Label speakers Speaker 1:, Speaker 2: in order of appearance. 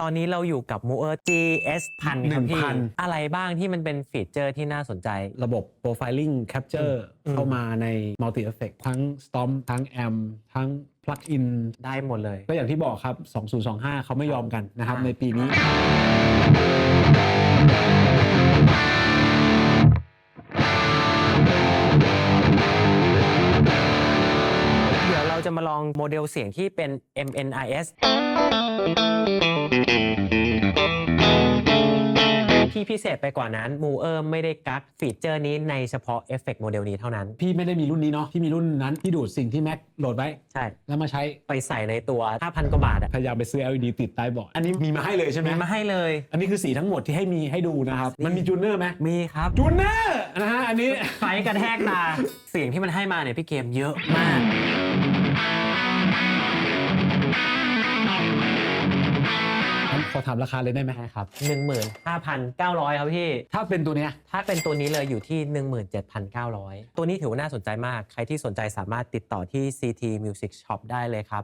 Speaker 1: ตอนนี้เราอยู่กับ m o o r GS พันครับพี่
Speaker 2: 1000
Speaker 1: อะไรบ้างที่มันเป็นฟีเจอร์ที่น่าสนใจ
Speaker 2: ระบบ Profiling Capture
Speaker 1: อืม
Speaker 2: เข้ามาใน Multi Effect ทั้ง Stomp ทั้ง Amp ทั้ง Plugin
Speaker 1: ได้หมดเลย
Speaker 2: ก็อย่างที่บอกครับ 2025 เขาไม่ยอมกันนะครับ
Speaker 1: อ่า
Speaker 2: ในปีนี้
Speaker 1: เดี๋ยวเราจะมาลองโมเดลเสียงที่เป็น MNIS ที่พิเศษไปกว่านั้น m o o r ไม่ได้กักฟีเจอร์นี้ในเฉพาะเอฟเฟกต์โมเดลนี้เท่านั้น
Speaker 2: พี่ไม่ได้มีรุ่นนี้เนาะพี่มีรุ่นนั้นที่ดูดสิ่งที่ Mac โหลดไว้
Speaker 1: ใช่
Speaker 2: แล้วมาใช้
Speaker 1: ไปใส่ในตัว 5,000 กว่าบาทอะ
Speaker 2: พยายามไปซื้อ LED ติดใต้เบาะอันนี้มีมาให้เลยใช่ไหม
Speaker 1: มีมาให้เลย
Speaker 2: อันนี้คือสีทั้งหมดที่ให้มีให้ดูนะครับ
Speaker 1: นี่
Speaker 2: มันมีจูเนอร์ไหม
Speaker 1: มีครับ
Speaker 2: จูเนอร์นะฮะอันนี้
Speaker 1: ไฟกระแทกตาเสียงที่มันให้มาเนี่ยพี่เกมเยอะมาก
Speaker 2: ขอถามราคาเลยได้ไหม
Speaker 1: ใช่ครับ15,900ครับพี่
Speaker 2: ถ้าเป็นตัวเนี้ย
Speaker 1: ถ้าเป็นตัวนี้เลยอยู่ที่ 17,900 ตัวนี้ถือว่าน่าสนใจมาก ใครที่สนใจสามารถติดต่อที่ CT Music Shop ได้เลยครับ